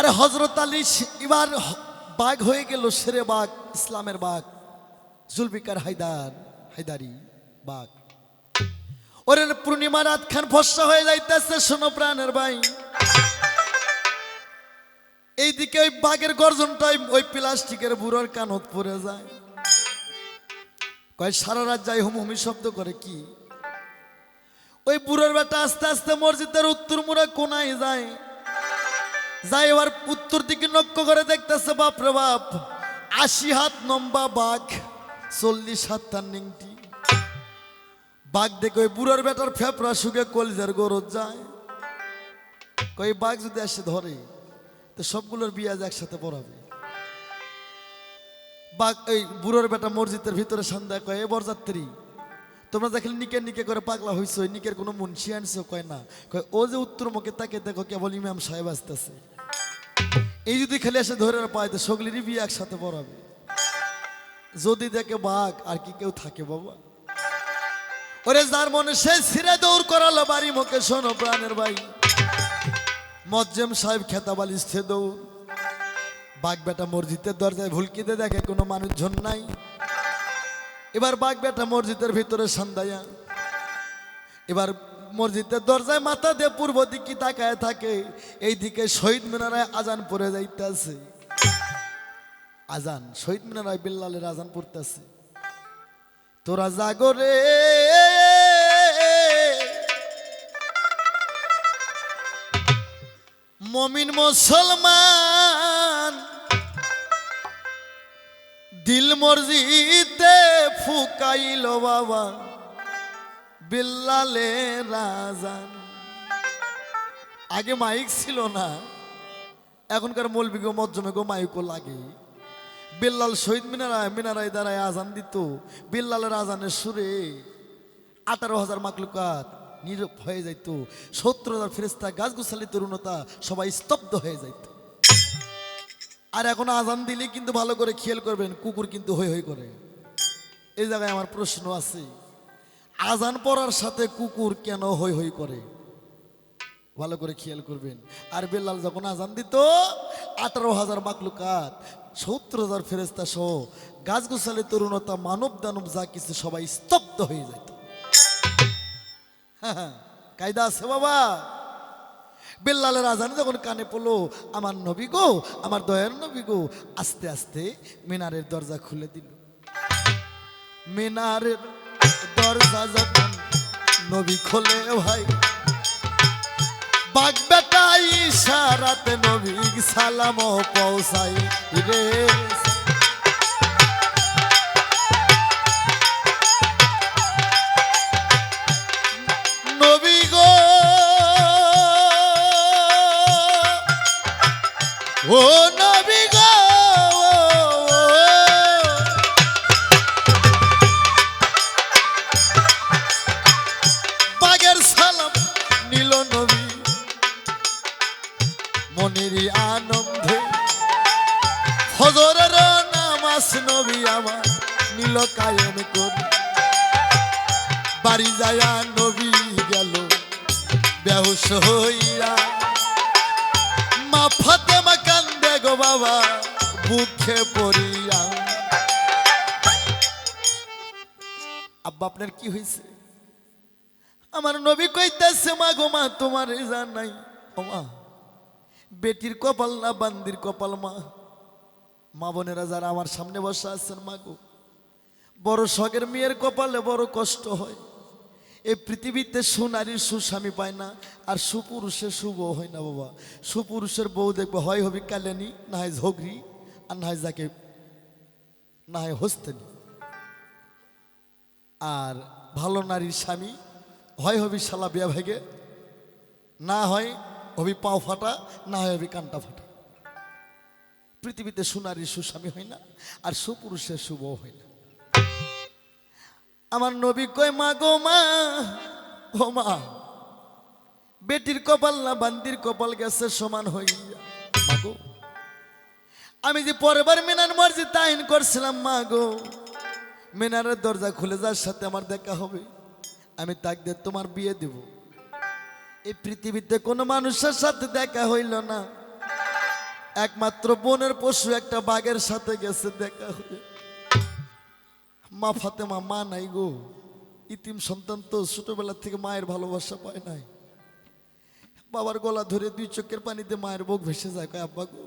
আরে হজরত আলী এবার বাঘ হয়ে গেল সেরে বাঘ, ইসলামের বাঘ। জুলফিকার হায়দার, হায়দারি বাঘ। ওরে পূর্ণিমা রাত খান ফসা হয়ে যাইতেছে, শোনো প্রাণের ভাই এইদিকে ওই বাঘের গর্জনটাই ওই প্লাস্টিকের বুড়োর কানত পড়ে যায়। কয়, সারা রাত যাই হুম হুমি শব্দ করে কি? ওই বুড়োর বেটা আস্তে আস্তে মসজিদের উত্তর মুড়া কোনায় যায়। যাই এবার উত্তর দিকে লক্ষ্য করে দেখতেছে, বাপ রে বাপ, আশি হাত লম্বা বাঘ, চল্লিশ হাত তার নিংটি। বাঘ দেখে ওই বুড়োর বেটার ফেপড়া শুকে কলিজার গরজ যায়। কই, বাঘ যদি এসে ধরে, তো সবগুলোর বিয়াজ একসাথে পড়াবে। বাঘ এই বুড়োর বেটা মসজিদের ভিতরে সন্ধ্যা কয় বরযাত্রী তোমরা দেখলে নিকে নিকে করে পাগলা হইছো নিকের কোনো মুন্সি আনছো কয় না? কয়, ও যে উত্তর মুখে তাকে দেখো কেবল ইমাম সাহেব আসতেছে। এই যদি খেলে এসে ধরে পায়, তো সগলিরই বিয়ে একসাথে পড়াবে। যদি দেখে বাঘ, আর কি কেউ থাকে বাবা? ওরে যার মনে সে ছিঁড়ে দৌড় করালো বাড়ি মুখে, শোনো প্রাণের ভাই। মজ্জেম সাহেব খেতাবাল ইস্থে দৌড়। বাঘ বেটা মসজিদের দরজায় ভুলকিতে দেখে কোনো মানুষজন নাই। এবার বাঘ বেটা মসজিদের ভিতরে সন্ধ্যায়া। এবার মসজিদের দরজায় মাথা দিয়ে পূর্ব দিকে তাকায় থাকে এই দিকে শহীদ মিনারায় আজান পড়ে যাইতেছে। আজান, শহীদ মিনারায় বিল্লালের আজান পড়তেছে। তোরা জাগরে মমিন মুসলমান। দিল মর্জিতে ফুকাইল বাবা, বিল্লালে রাজান। আগে মাইক ছিল না, এখনকার মৌলবিগো মজ্জমেগো মাইকও লাগে। বিল্লাল শহীদ মিনারায় মিনারায় দ্বারায় আজান দিত বিল্লালের আজানের সুরে। আঠারো হাজার মাকলুকাত নীরব হয়ে যাইত, সত্তর হাজার ফেরেস্তা গাছগুছালি তরুণতা সবাই স্তব্ধ হয়ে যাইত। আর এখন আজান দিলে কিন্তু ভালো করে খেয়াল করবেন কুকুর কিন্তু হই হই করে। এই জায়গায় আমার প্রশ্ন আছে আজান পড়ার সাথে কুকুর কেন হই হই করে? ভালো করে খেয়াল করবেন। আর বেল্লাল যখন আজান দিত আঠারো হাজার মাকলুকাত সত্তর হাজার ফেরেস্তা সহ গাছগুছালি তরুণতা মানব দানব যা কিছু সবাই স্তব্ধ হয়ে যেত হ্যাঁ, কায়দা আছে বাবা। বেল্লালের আজান যখন কানে পড়ল, আমার নবী গো, আমার দয়ার নবী গো, আস্তে আস্তে মিনারের দরজা খুলে দিল। মিনারের দরজা যখন নবী খোলে, ভাই বাগ বেটা, ইশারাতে নবী সালাম পৌঁছাই রে। ও তোমার জান নাই। মা, বেটির কপাল না বান্দির কপাল, মা। মা বোনেরা যারা আমার সামনে বসে আছেন, মা গো, বড় শখের মেয়ের কপালে বড় কষ্ট হয়। এই পৃথিবীতে সুনারীর সুস্বামী পায় না, আর সুপুরুষের শুভ হয় না, বাবা। সুপুরুষের বউ দেখবে, হয় হবি কালেনি, না হয় ঝগড়ি, আর না হয় যাকে, না হয় হস্তেনি। আর ভালো নারীর স্বামী, হয় হবি শালা বিয়া ভেগে না হয় হবি পাও ফাটা, না হয় হবি কানটা ফাটা। পৃথিবীতে সুনারীর সুস্বামী হয় না, আর সুপুরুষের শুভ হয় না। আমার নবী কয়, মা গো মা, ও মা, বেটির কপাল না বান্দির কপাল গেছে সমান হইয়া। মা গো, আমি যে পরের বার মিনার মসজিদ তাইন করছিলাম, মা গো, মিনারের দরজা খুলে যার সাথে আমার দেখা হবে। আমি তাক তোমার বিয়ে দেব। এই পৃথিবীতে কোনো মানুষের সাথে দেখা হইল না। একমাত্র বনের পশু একটা বাঘের সাথে গেছে দেখা হয়ে মা ফাতেমা, মা নাই গো। ইতিম সন্তান তো ছোটবেলা থেকে মায়ের ভালোবাসা পায় নাই। বাবার গলা ধরে দুই চোখের পানিতে মায়ের বুক ভেসে যায়। কয়, আব্বা গো,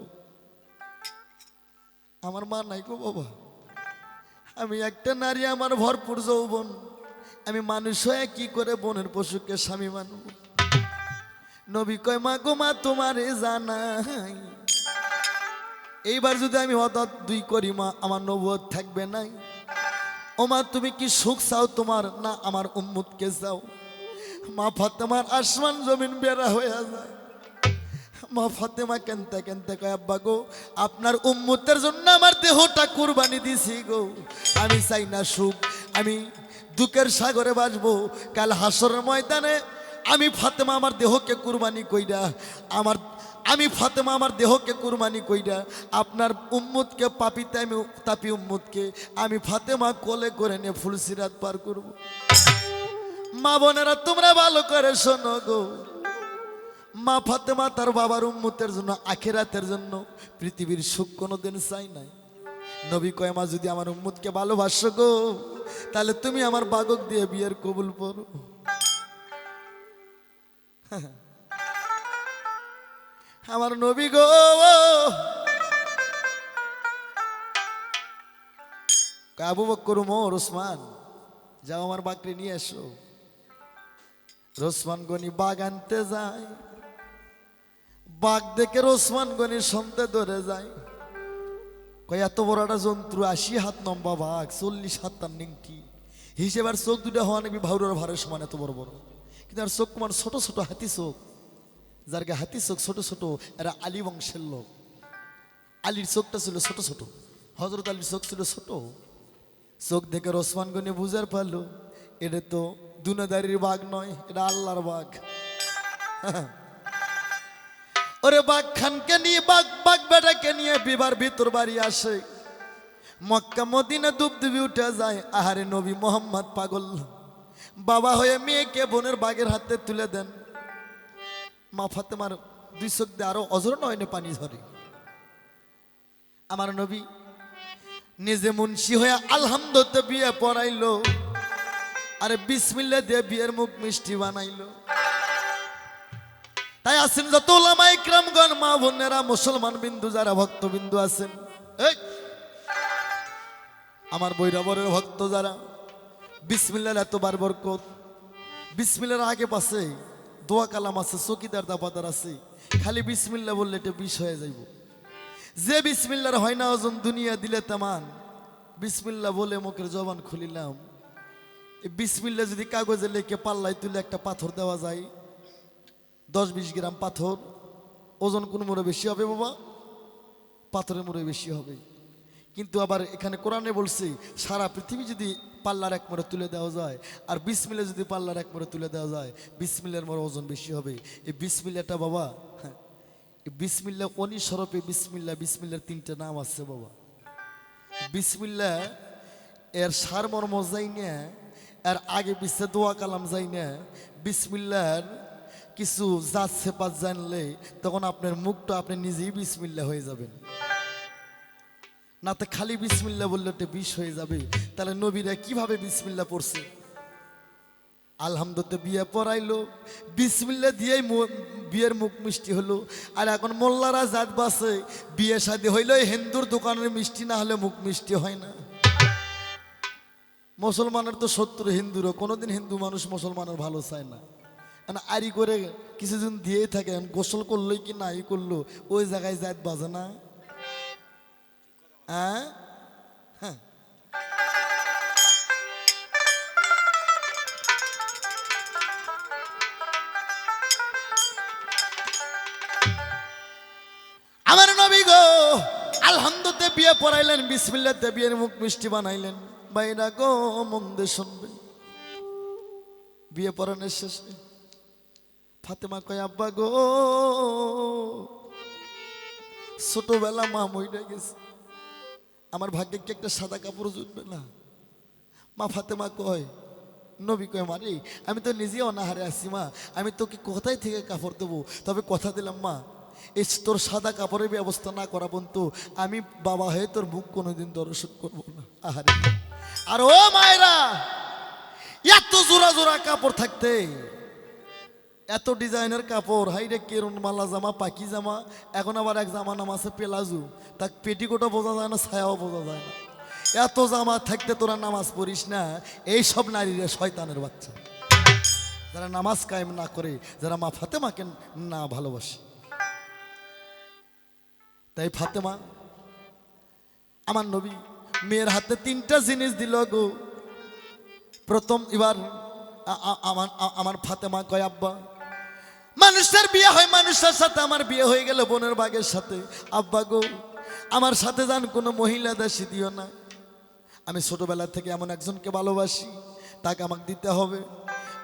আমার মা নাই গো বাবা। আমি একটা নারী, আমার ভরপুর যৌবন। আমি মানুষ হয়ে কি করে বনের পশুকে স্বামী মানব নবী কয়, মা গো, মা তোমারে জানাই। এইবার যদি আমি হঠাৎ দুই করি, মা, আমার নবুয়ত থাকবে নাই। ও মা, তুমি কি সুখ চাও তোমার, না আমার উম্মুদকে চাও? মা ফাতেমার আসমান জমিন বেড়া হয়ে যায়। মা ফাতেমা কেনতে কেনতে কয়, আব্বা গো, আপনার উম্মতের জন্য আমার দেহটা কুরবানি দিছি গো। আমি চাই না সুখ, আমি দুঃখের সাগরে বাসবো। কাল হাসরের ময়দানে আমি ফাতেমা আমার দেহকে কুরবানি কইরা, আমার, আমি ফাতেমা আমার দেহকে কুরবানি কইরা, আপনার উম্মতকে পাপিতে আমি তাপি উম্মতকে আমি ফাতেমা কোলে করে নিয়ে ফুলসিরাত পার করব। মা বোনেরা, তোমরা ভালো করে শোনো গো। মা ফাতেমা তার বাবার উম্মতের জন্য, আখেরাতের জন্য পৃথিবীর সুখ কোনোদিন চাই নাই। নবী কয়, মা, যদি আমার উম্মতকে ভালোবাসো গো, তাহলে তুমি আমার বাগক দিয়ে বিয়ের কবুল করো। আমার নবী গো। কাবু বক্কর মোর ওসমান, যাও আমার বাকরি নিয়ে এসো। রোসমান গনি বাঘ আনতে যায়। বাঘ দেখে রোসমান গনি সন্তে ধরে যায়। কয়, এত বড় একটা জন্তু আশি হাত নম্বা বাঘ, চল্লিশ হাত তার নিংটি। হিসেবে আর চোখ দুটা হওয়া নাকি ভাউরের ভারের সমান এত বড় বড়? কিন্তু আর চোখ কুমার ছোট ছোট হাতি চোখ যার গে হাতি চোখ ছোট ছোট এরা আলী বংশের লোক। আলীর চোখটা ছিল ছোট ছোট হজরত আলীর চোখ ছিল ছোট। চোখ দেখে রসমান গনি বুঝার পারল এটা তো দুনাদারির বাঘ নয় এটা আল্লাহর বাঘ। ওরে বাঘ খানকে নিয়ে, বাঘ বাঘ বেটাকে নিয়ে বিবার ভিতর বাড়ি আসে। মক্কা মদিনা দুব দুবি উঠে যায়, আহারে নবী মোহাম্মদ পাগল। বাবা হয়ে মেয়েকে বোনের বাঘের হাতে তুলে দেন। মা ফাতেমার দুই চোখ আরও অজর নয়নে পানি ঝরে। আমার নবী নিজে মুন্সি হয়ে আলহামদুলিল্লাহ বিয়ে পড়াইলো। আরে বিসমিল্লা দিয়ে বিয়ের মুখ মিষ্টি বানাইলো। তাই আছেন যত ওলামা মা বোনেরা, মুসলমান বিন্দু যারা ভক্ত বিন্দু আছেন। এই! আমার বৈরাবরের ভক্ত যারা বিসমিল্লার এতবার বরকত। বিসমিল্লার আগে পাশে দোয়া কালাম আছে, চকিদার দাবাদার আছে। খালি বিসমিল্লা বললে এটা বিষ হয়ে যাইব। যে বিসমিল্লার হয় না ওজন দুনিয়া দিলে তেমান। বিসমিল্লা বলে মুখের জবান খুলিলাম। বিসমিল্লা যদি কাগজে লেখে পাল্লায় তুলে একটা পাথর দেওয়া যায়, দশ বিশ গ্রাম পাথর, ওজন কোন মোড়ে বেশি হবে বাবা? পাথরের মোড়ে বেশি হবে। কিন্তু আবার এখানে কোরআনে বলছি, সারা পৃথিবী যদি পাল্লার এক মোড়ে তুলে দেওয়া যায়, আর বিশ মিলে যদি পাল্লার এক মোড়ে তুলে দেওয়া যায় বিশ মিলের মোড়ে ওজন বেশি হবে। এই বিশ মিল্লাটা বাবা হ্যাঁ বিসমিল্লা অনি সরপে বিসমিল্লা, বিসমিল্লার তিনটা নাম আছে বাবা। বিসমিল্লা এর সারমর্ম যাই না, এর আগে পিছিয়ে দোয়া কালাম যাই না, বিসমিল্লার কিছু জাত সেপাত জানলে তখন আপনার মুখটা আপনি নিজেই বিসমিল্লা হয়ে যাবেন। না তো খালি বিসমিল্লা বললে তো বিষ হয়ে যাবে। তাহলে নবীরা কীভাবে বিসমিল্লা পড়ছে? আলহামদুলিল্লাহ বিয়ে পড়াইলো। বিসমিল্লা দিয়েই বিয়ের মুখ মিষ্টি হলো। আর এখন মোল্লারা জাত বাসে, বিয়ে শাদি হইল হিন্দুর দোকানের মিষ্টি না হলে মুখ মিষ্টি হয় না। মুসলমানের তো শত্রু হিন্দুরও, কোনোদিন হিন্দু মানুষ মুসলমানের ভালো চায় না। মানে আরি করে কিছুদিন দিয়েই থাকে গোসল করলোই কি না নাই করল, ওই জায়গায় জাত বাজে না। হ্যাঁ হ্যাঁ আমার নবী গো, আলহামদুলিল্লাহ বিয়ে পড়াইলেন বিসমিল্লাতে বিয়ের মুখ মিষ্টি বানাইলেন। বাইরা গো, মন্দে শুনবে। বিয়ে পড়ানোর শেষে ফাতেমা কয়, আব্বা গো, ছোটবেলা মা মইরা গেছে। আমার ভাগ্যে কি একটা সাদা কাপড় জুটবে না? মা ফাতেমা কয়, নবী কয়, মারি, আমি তো নিজে অনাহারে আছি মা, আমি তোকে কোথায় থেকে কাপড় দেবো? তবে কথা দিলাম, মা, এই তোর সাদা কাপড়ের ব্যবস্থা না করা পর্যন্ত আমি বাবা হয়ে তোর মুখ কোনোদিন দর্শন করব না। আহারে। আর ও মায়েরা, এত জোড়া জোড়া কাপড় থাকতে এত ডিজাইনের কাপড় হাইরে কেরুন মালা জামা পাকি জামা, এখন আবার এক জামা নাম আছে পেলাজু। তা পেটিকোটও বোঝা যায় না, ছায়াও বোঝা যায় না। এত জামা থাকতে তোরা নামাজ পড়িস না এই সব নারীরা শয়তানের বাচ্চা। যারা নামাজ কায়েম না করে, যারা মা ফাতেমাকে না ভালোবাসে। তাই ফাতেমা, আমার নবী মেয়ের হাতে তিনটা জিনিস দিল গো। প্রথম এবার আমার আমার ফাতেমা কয়, আব্বা মানুষের বিয়ে হয়, মানুষের সাথে আমার বিয়ে হয়ে গেল বোনের বাঘের সাথে। আব্বা গো, আমার সাথে যান, কোনো মহিলা দাসী দিও না। আমি ছোটবেলা থেকে এমন একজনকে ভালোবাসি, তাকে আমাকে দিতে হবে।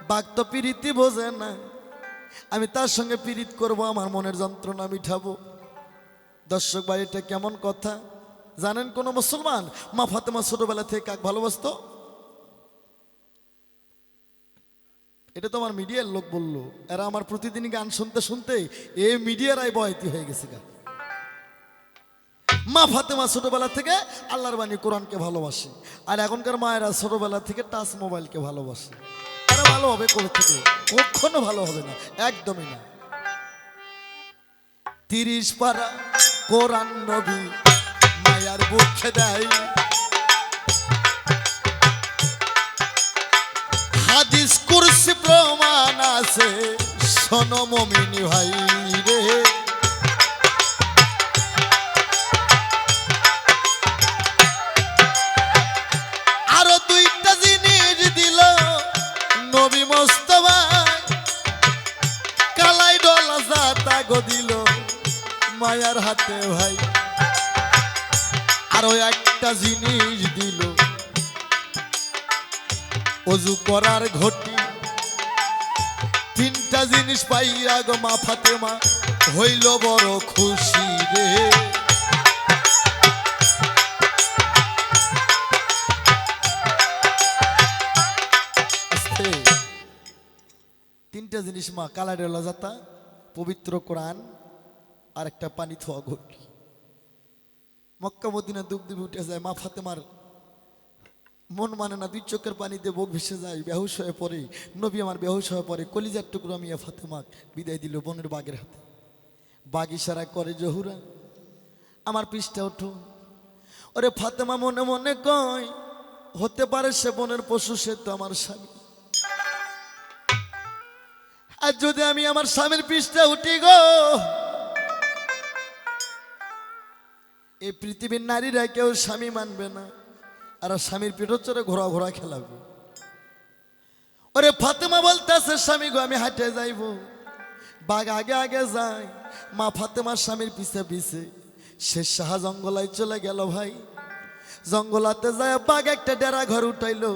বাঘ তো পিরিতি বোঝে না। আমি তার সঙ্গে পিরিত করব, আমার মনের যন্ত্রণা মিঠাবো দর্শক ভাই, এটা কেমন কথা? জানেন কোনো মুসলমান? মা ফাতেমা ছোটবেলা থেকে কাক ভালোবাসতো? এটা তো আমার মিডিয়ার লোক বলল। এরা আমার প্রতিদিন গান শুনতে শুনতে এ মিডিয়ারাই বয়তি হয়ে গেছে গা। মা ফাতেমা ছোটবেলা থেকে আল্লাহর বাণী কোরআনকে ভালোবাসে। আর এখনকার মায়েরা ছোটবেলা থেকে টাচ মোবাইলকে ভালোবাসে। এরা ভালো হবে কোথা থেকে কখনো ভালো হবে না, একদমই না। তিরিশ পারা কোরআন নবী মায়ার বুকে দেয়। প্রমাণ আছে। শোনো মমিনী ভাই রে। আরও দুইটা জিনিস দিল নবী মোস্তফায় কালাই ডলা জাতা গো দিল মায়ার হাতে ভাই। আরও একটা জিনিস দিল। অজু করার ঘটি তিনটা জিনিস পাইয়া গো মা ফাতেমা, হইল বড় খুশি রে। তিনটা জিনিস মা কালারের লজাতা পবিত্র কোরআন আর একটা পানি থোয়া ঘটি মক্কা মদিনা দুব উঠে যায় মা ফাতেমার মন মানে না, দুই চোখের পানিতে বুক ভেসে যায়, বেহুশ হয়ে পড়ে। নবী আমার বেহুশ হয়ে পড়ে। কলিজার টুকরো মিয়া ফাতেমাক বিদায় দিল বনের বাগের হাতে। বাগ ইশারা করে জহুরা, আমার পৃষ্ঠা ওঠো। ওরে ফাতেমা মনে মনে কয়, হতে পারে সে বনের পশু, সে তো আমার স্বামী। আর যদি আমি আমার স্বামীর পৃষ্ঠা উঠি গো, এই পৃথিবীর নারীরা কেউ স্বামী মানবে না। আর স্বামীর পিঠোচ্চরে ঘোরা ঘোরা খেলাবে। ওরে ফাতেমা বলতেছে, স্বামী গো, আমি হাঁটে যাইব। বাঘ আগে আগে যায়, মা ফাতেমার স্বামীর পিছে পিছে। সে সাহা জঙ্গলায় চলে গেল ভাই। জঙ্গলাতে যায়, বাঘ একটা ডেরা ঘর উঠাইলো।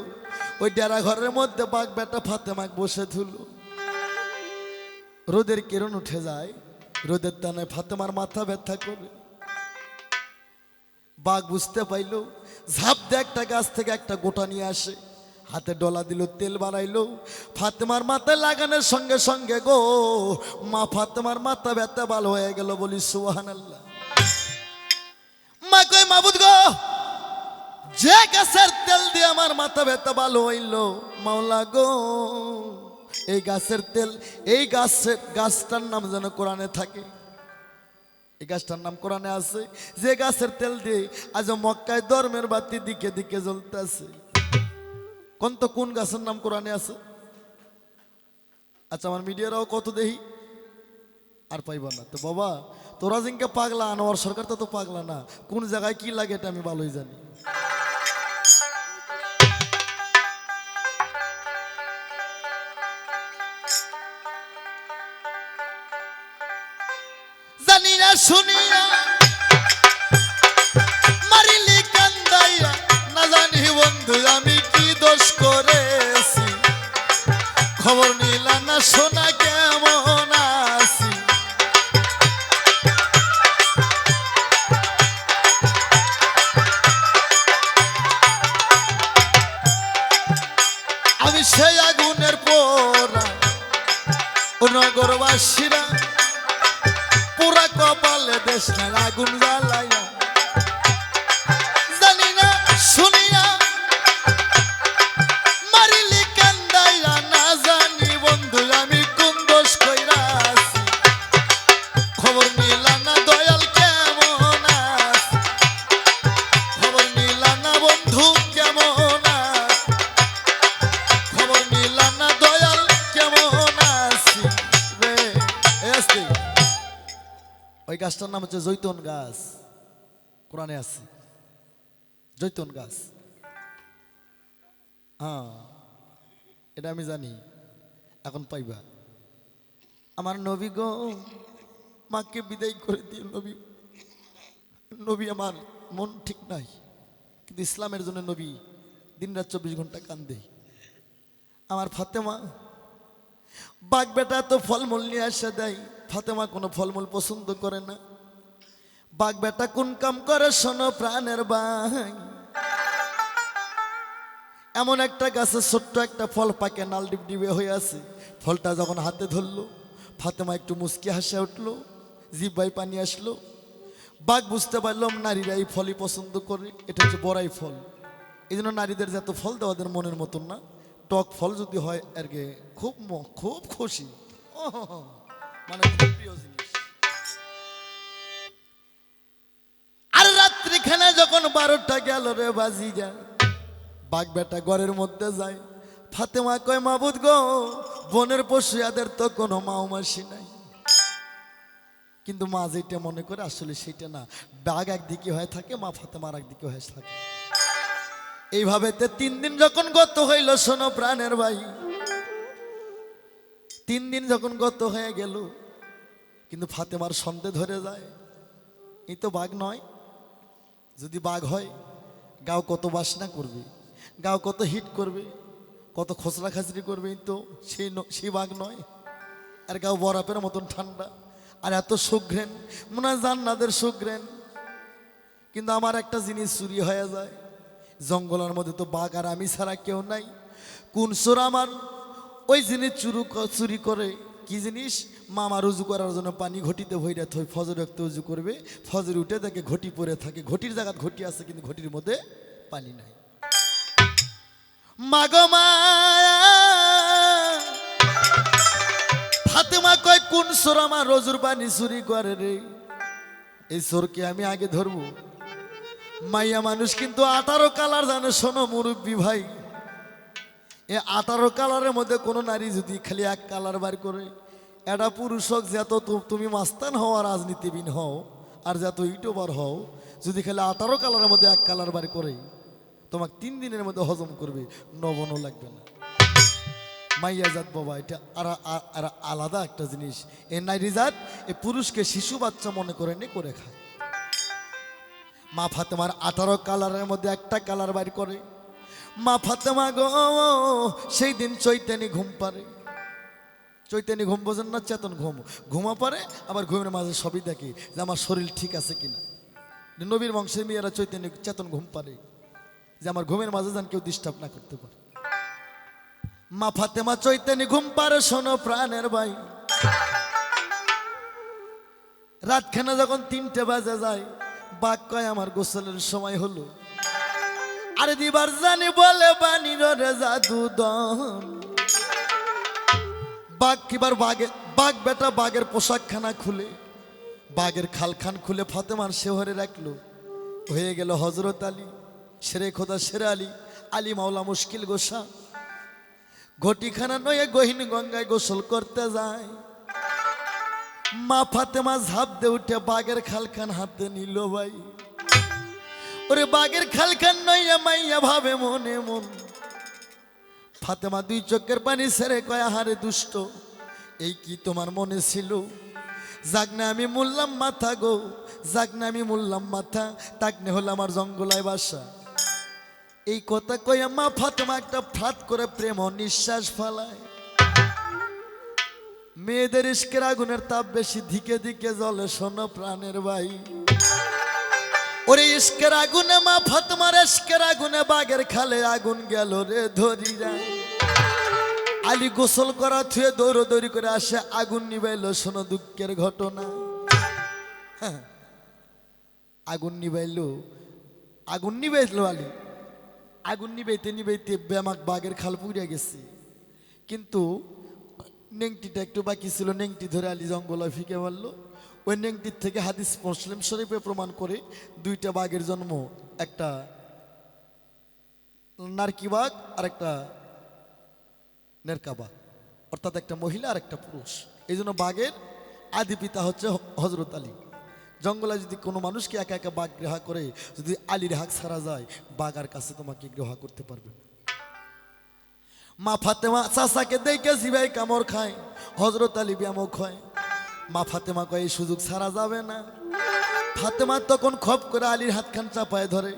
ওই ডেরা ঘরের মধ্যে বাঘ বেটা ফাতেমাক বসে ধুলো। রোদের কিরণ উঠে যায়, রোদের টানে ফাতেমার মাথা ব্যথা করে। বাঘ বুঝতে পাইলো ঝাঁপ দিয়ে একটা গাছ থেকে একটা গোটা নিয়ে আসে। হাতে ডলা দিল, তেল বানাইলো। ফাতেমার মাথায় লাগানোর সঙ্গে সঙ্গে গো, মা ফাতেমার মাথা ব্যথা ভালো হয়ে গেল বলি সুহান আল্লাহ মা কই মাবুদ গো, যে গাছের তেল দিয়ে আমার মাথা ব্যথা ভালো হইল, মাওলা গো, এই গাছের তেল, এই গাছের, গাছটার নাম যেন কোরআনে থাকে। এই গাছটার নাম কোরআনে আছে, যে গাছের তেল দিয়ে আজ মক্কায় ধর্মের বাতি দিকে দিকে জ্বলতে আছে কোন তো কোন গাছের নাম কোরআনে আছে? আচ্ছা আমার মিডিয়ারাও কত দেহি আর পাইব না। তো বাবা, তোরা জিনকে পাগলা, আনোয়ার সরকার তো তো পাগলা না। কোন জায়গায় কি লাগে এটা আমি ভালোই জানি। জানি শুনিয়া, মারিলি কান্দাইয়া, না জানি বন্ধু, আমি কি দোষ করেছি? খবর নিলা না শোনা কেমন আছি? আমি সেই আগুনের পোড়া নগরবাসীরা দেশ আগুন জ্বালাইয়া হচ্ছে জৈতন গাছ। কোরআনে আছে। জৈতন গাছ। হ্যাঁ এটা আমি জানি। এখন পাইবা। আমার নবী গো, মাকে বিদায় করে দিয়ে নবী। নবী আমার মন ঠিক নাই। কিন্তু ইসলামের জন্য নবী দিন রাত চব্বিশ ঘণ্টা কান্দে। আমার ফাতেমা, বাঘ বেটা তো ফলমূল নিয়ে আসা দেয়। ফাতেমা কোনো ফলমূল পছন্দ করে না। বাঘ বেটা কোন কাম করে শোনো প্রাণের বাই এমন একটা গাছে ছোট্ট একটা ফল পাকে, নাল ডিপ ডিবে হয়ে আছে। ফলটা যখন হাতে ধরলো, ফাতেমা একটু মুচকি হাসে উঠল জিব্বাই পানি আসলো। বাঘ বুঝতে পারলাম নারীরা এই ফলই পছন্দ করে, এটা হচ্ছে বড়াই ফল। এই জন্য নারীদের যত ফল দেওয়া ওদের মনের মতন না। টক ফল যদি হয় আর কি খুব খুব খুশি। মানে খুব প্রিয় জিনিস। যখন বারোটা গেল রে বাজি যায় বাঘ বেটা ঘরের মধ্যে যায়। ফাতেমা কয়, মাবুদ গো, বনের পশু এদের তো কোনো মাও মাসি নাই। কিন্তু মা যেটা মনে করে, আসলে সেটা না। বাঘ একদিকে হয়ে থাকে, মা ফাতেমার একদিকে হয়ে থাকে। এইভাবে তে তিন দিন যখন গত হইল, শোনো প্রাণের ভাই। তিন দিন যখন গত হয়ে গেল, কিন্তু ফাতেমার সন্দেহ ধরে যায়। এই তো বাঘ নয় যদি বাঘ হয়, গাও কত বাসনা করবে, গাও কত হিট করবে, কত খসড়া খাচড়ি করবে তো সেই সেই বাঘ নয়। আর গাও বরফের মতন ঠান্ডা, আর এত সুঘ্রেন মনে হয় জান্নাদের সুঘ্রেন কিন্তু আমার একটা জিনিস চুরি হয়ে যায়, জঙ্গলের মধ্যে তো বাঘ আর আমি ছাড়া কেউ নাই। কোন আমার ওই জিনিস চুরু চুরি করে, কি জিনিস? মামা রুজু করার জন্য পানি ঘটিতে ভৈরা থই, ফজর রক্ত উজু করবে। ফজর উঠে দেখে ঘটি পরে থাকে। ঘটির জায়গা ঘটি আছে, কিন্তু ঘটির মধ্যে পানি নাই। মাগো মা, ফাতেমা কয়, কোন সোর আমার রজুর পানি চুরি করে রে? এই সোরকে আমি আগে ধরবো। মাইয়া মানুষ কিন্তু আঠারো কালার জানে, শোনো মুরব্বী ভাই। এ আঠারো কালারের মধ্যে কোনো নারী যদি খালি এক কালার বার করে এটা পুরুষ হোক যত তুমি মাস্তান হও আর রাজনীতিবিদ হও, আর যত ইউটিউবার হও, যদি খালি আঠারো কালারের মধ্যে এক কালার বার করে, তোমাকে তিন দিনের মধ্যে হজম করবে, নবনও লাগবে না। মাইয়া জাত বাবা, এটা আর আর- আলাদা একটা জিনিস। এ নারী জাত এই পুরুষকে শিশু বাচ্চা মনে করে নে, করে খায়। মা ফাতেমার আঠারো কালারের মধ্যে একটা কালার বাইর করে। মা ফাতেমা গো, সেই দিন চৈতানি ঘুম পারে চৈতানি ঘুম বোঝেন না, চেতন ঘুম। ঘুমা পারে, আবার ঘুমের মাঝে সবই দেখে যে আমার শরীর ঠিক আছে কিনা। নবীর বংশের মেয়েরা চৈতানি চেতন ঘুম পারে, যে আমার ঘুমের মাঝে যেন কেউ ডিস্টার্ব না করতে পারে। মা ফাতেমা চৈতানি ঘুম পারে, শোনো প্রাণের ভাই। রাতখানা যখন তিনটে বাজে যায়, বাঘ কয়, আমার গোসলের সময় হলো। আর দিবার জানি বলে বানির রে জাদু দন। বাঘ কিবার বাঘে, বাঘ বেটা বাঘের পোশাকখানা খুলে। বাঘের খালখান খুলে ফাতেমার শেহরে রাখল। হয়ে গেল হজরত আলী, সেরে খোদা সেরে আলী আলী মাওলা মুশকিল গোসা। ঘটিখানা নয়ে গহীন গঙ্গায় গোসল করতে যায়। মা ফাতেমা ঝাঁপ দে উঠে বাঘের খালখান হাতে নিল ভাই। ওরে বাঘের খালখান নইয়া মাইয়া ভাবে মনে মন। ফাতেমা দুই চোখের পানি সেরে কয়, হারে দুষ্ট, এই কি তোমার মনে ছিল? যাক না আমি মুললাম মাথা গো, যাক না আমি মুললাম মাথা, তাক নে হলো আমার জঙ্গলায় বাসা। এই কথা কইয়া মা ফাতেমা একটা ফাত করে প্রেম নিঃশ্বাস ফালায়। মেয়েদের ইস্কের আগুনের তাপ বেশি, ধিকে ধিকে জলে শোনো প্রাণের ভাই ওরে ইস্কের আগুনে মা ফাতমার ইস্কের আগুনে বাগের খালে আগুন গেল রে ধরি যায় আলী গোসল করা থুয়ে দৌড় দৌড়ি করে আসে আগুন নিবাইল শোনো দুঃখের ঘটনা। হ্যাঁ, আগুন নিবাইল আগুন নিবাইল আলী আগুন নিবাইতে নিবাইতে ব্যামাক বাঘের খাল পুড়িয়া গেছে। কিন্তু নেংটিটা একটু বাকি ছিল নেংটি ধরে আলী জঙ্গলে ফিকে মারলো। ওই নেংটির থেকে হাদিস মুসলিম শরীফে প্রমাণ করে দুইটা বাঘের জন্ম একটা নারকি বাঘ আর একটা নেরকা বাঘ অর্থাৎ একটা মহিলা আর একটা পুরুষ। এই জন্য বাঘের আদি পিতা হচ্ছে হজরত আলী। জঙ্গলে যদি কোনো মানুষকে একা একা বাঘ গ্রহা করে, যদি আলীর হাক ছাড়া যায়, বাঘ আর কাছে তোমাকে গ্রহা করতে পারবে। মা ফাতেমা চাচাকে দেখে জিবাই কামড় খায় হজরত আলী ব্যামক হয় মা ফাতেমা কয়, এই সুযোগ ছাড়া যাবে না। ফাতেমা তখন খপ করে আলীর হাতখান চাপায় ধরে,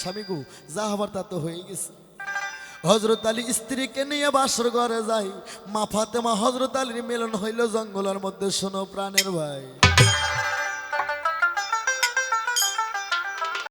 স্বামী গো, যা হবার তা তো হয়ে গেছে। হজরত আলী স্ত্রীকে নিয়ে বাসর ঘরে যায়। মা হজরত আলীর মিলন হইল জঙ্গলের মধ্যে, শোনো প্রাণের ভাই।